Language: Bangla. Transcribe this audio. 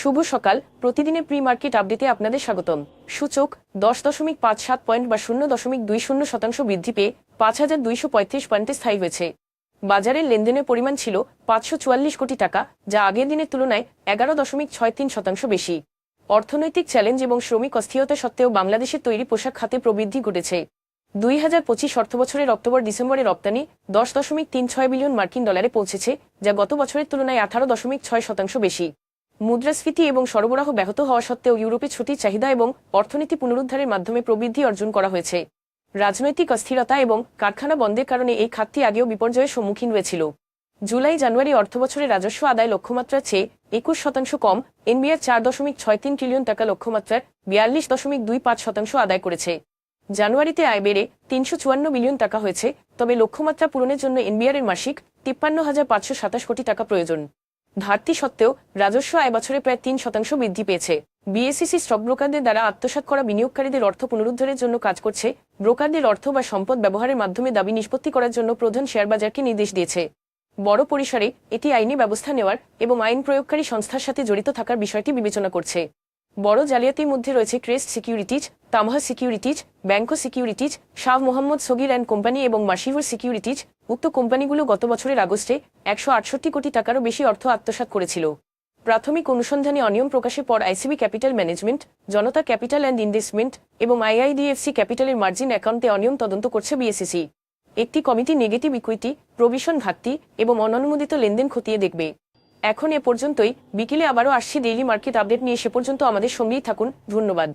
শুভ সকাল। প্রতিদিনের প্রি মার্কেট আপডেটে আপনাদের স্বাগতম। সূচক দশ দশমিক পাঁচ সাত পয়েন্ট বা শূন্য দশমিক দুই শূন্য শতাংশ বৃদ্ধি পেয়ে পাঁচ হাজার দুইশো পঁয়ত্রিশ পয়েন্টে স্থায়ী হয়েছে। বাজারের লেনদেনের পরিমাণ ছিল পাঁচশো চুয়াল্লিশ কোটি টাকা, যা আগের দিনের তুলনায় এগারো দশমিক ছয় তিন শতাংশ বেশি। অর্থনৈতিক চ্যালেঞ্জ এবং শ্রমিক অস্থিরতা সত্ত্বেও বাংলাদেশের তৈরি পোশাক খাতে প্রবৃদ্ধি ঘটেছে। দুই হাজার পঁচিশ অর্থবছরের অক্টোবর ডিসেম্বরে রপ্তানি দশ দশমিক তিন ছয় বিলিয়ন মার্কিন ডলারে পৌঁছেছে, যা গত বছরের তুলনায় আঠারো দশমিক ছয় শতাংশ বেশি। মুদ্রাস্ফীতি এবং সরবরাহ ব্যাহত হওয়া সত্ত্বেও ইউরোপে ছুটির চাহিদা এবং অর্থনীতি পুনরুদ্ধারের মাধ্যমে প্রবৃদ্ধি অর্জন করা হয়েছে। রাজনৈতিক অস্থিরতা এবং কারখানা বন্ধের কারণে এই খাতটি আগেও বিপর্যয়ের সম্মুখীন হয়েছিল। জুলাই জানুয়ারি অর্থবছরে রাজস্ব আদায় লক্ষ্যমাত্রার চেয়ে একুশ শতাংশ কম, এনবিআর চার দশমিক ছয় তিন ট্রিলিয়ন টাকা লক্ষ্যমাত্রার বিয়াল্লিশ দশমিক দুই পাঁচ শতাংশ আদায় করেছে। জানুয়ারিতে আয় বেড়ে তিনশো চুয়ান্ন বিলিয়ন টাকা হয়েছে, তবে লক্ষ্যমাত্রা পূরণের জন্য এনবিআর এর মাসিক তিপ্পান্ন হাজার পাঁচশো সাতাশ কোটি টাকা প্রয়োজন। ঘাটতি সত্ত্বেও রাজস্ব আয় বছরে প্রায় তিন শতাংশ বৃদ্ধি পেয়েছে। বিএসিসি স্টক ব্রোকারদের দ্বারা আত্মসাৎ করা বিনিয়োগকারীদের অর্থ পুনরুদ্ধারের জন্য কাজ করছে। ব্রোকারদের অর্থ বা সম্পদ ব্যবহারের মাধ্যমে দাবি নিষ্পত্তি করার জন্য প্রধান শেয়ার বাজারকে নির্দেশ দিয়েছে। বড় পরিসরে এটি আইনি ব্যবস্থা নেওয়ার এবং আইন প্রয়োগকারী সংস্থার সাথে জড়িত থাকার বিষয়টি বিবেচনা করছে। বড় জালিয়াতির মধ্যে রয়েছে Crest securities, Tamha securities, Banco securities, Shah Mohammad Sagir and company এবং মাসিভুর সিকিউরিটিজ উক্ত কোম্পানিগুলো গত বছরের আগস্টে একশো আটষট্টি কোটি টাকারও বেশি অর্থ আত্মসাৎ করেছিল। প্রাথমিক অনুসন্ধানে অনিয়ম প্রকাশের পর ICB capital management, Janata capital and investment এবং আইআইডিএফসি ক্যাপিটালের মার্জিন অ্যাকাউন্টে অনিয়ম তদন্ত করছে বিএসিসি একটি কমিটি নেগেটিভ ইকুইটি, প্রভিশন ঘাটতি এবং অননুমোদিত লেনদেন খতিয়ে দেখবে। এখন এ পর্যন্তই। বিকেলে আবারও আসছি ডেইলি মার্কেট আপডেট নিয়ে। সে পর্যন্ত আমাদের সঙ্গেই থাকুন। ধন্যবাদ।